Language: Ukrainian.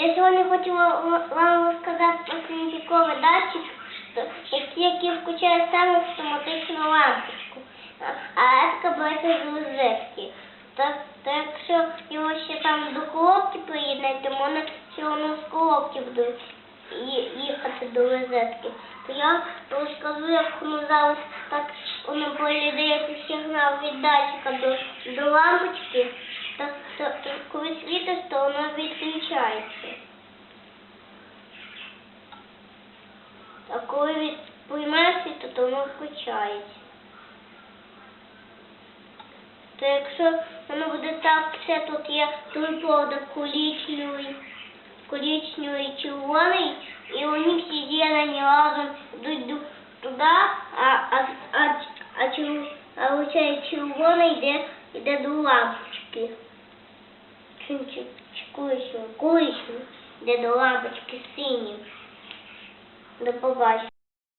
Я сьогодні ва- вам розказати про світовий датчик, який, включає саме автоматичну лампочку. А- А це береться з розетки. Так, то якщо його ще там до колодки приєднати, то можна воно з колодки буде їхати до розетки. То я розкажу, як воно зараз так воно передається сигнал від датчика до, до лампочки, так, то коли світить, то воно відключається. А коли від приймає то воно включається. То якщо воно буде так, все тут є той проводок коричневий, коричневий, червоний, і вони всі зелені разом йдуть туди, а, а, а, а, чер- а оцей червоний йде, йде до лампочки. Коричневий, коричневий, йде до лампочки синім. До побачення.